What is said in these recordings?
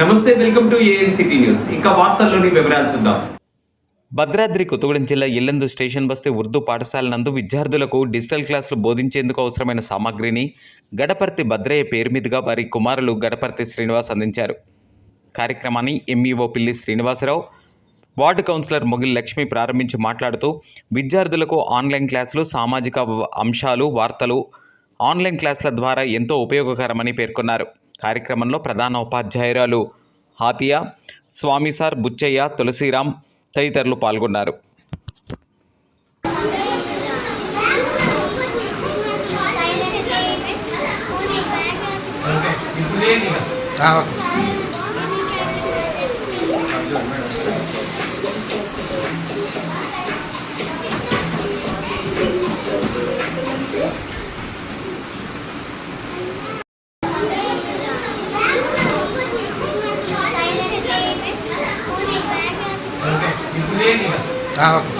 నమస్తే welcome to ANCT news. ఇంకా వార్తల్లోని వివరాలు చూద్దాం. భద్రాద్రి కొత్తగూడెం జిల్లా ఇల్లందు స్టేషన్ బస్తీ ఉర్దూ పాఠశాల నందు విద్యార్థులకు డిజిటల్ క్లాసులు బోధించేందుకు అవసరమైన సామాగ్రిని గడపర్తి భద్రయ్య పేరు మీదుగా వారి కుమారులు గడపర్తి శ్రీనివాస్ అందించారు. కార్యక్రమాన్ని MEO Pilli Srinivasarao ward councillor Mogil Lakshmi ప్రారంభించి మాట్లాడుతూ విద్యార్థులకు ఆన్లైన్ క్లాసులు సామాజిక అంశాలు వార్తలు ఆన్లైన్ క్లాసుల ద్వారా ఎంతో ఉపయోగకరమని పేర్కొన్నారు. కార్యక్రమంలో ప్రధాన ఉపాధ్యాయురాలు హాతియా స్వామిసార్ బుచ్చయ్య తులసిరాం తదితరులు పాల్గొన్నారు. ఓకే. Ah, ఓకే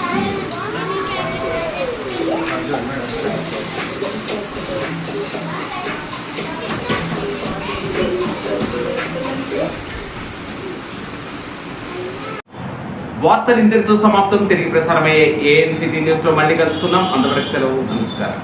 వార్తలు ఇంతటితో సమాప్తం. తిరిగి ప్రసారమయ్యే ఏఎన్సిటీ న్యూస్లో మళ్ళీ కలుసుకుందాం. అంతవరకు సెలవు. నమస్కారం.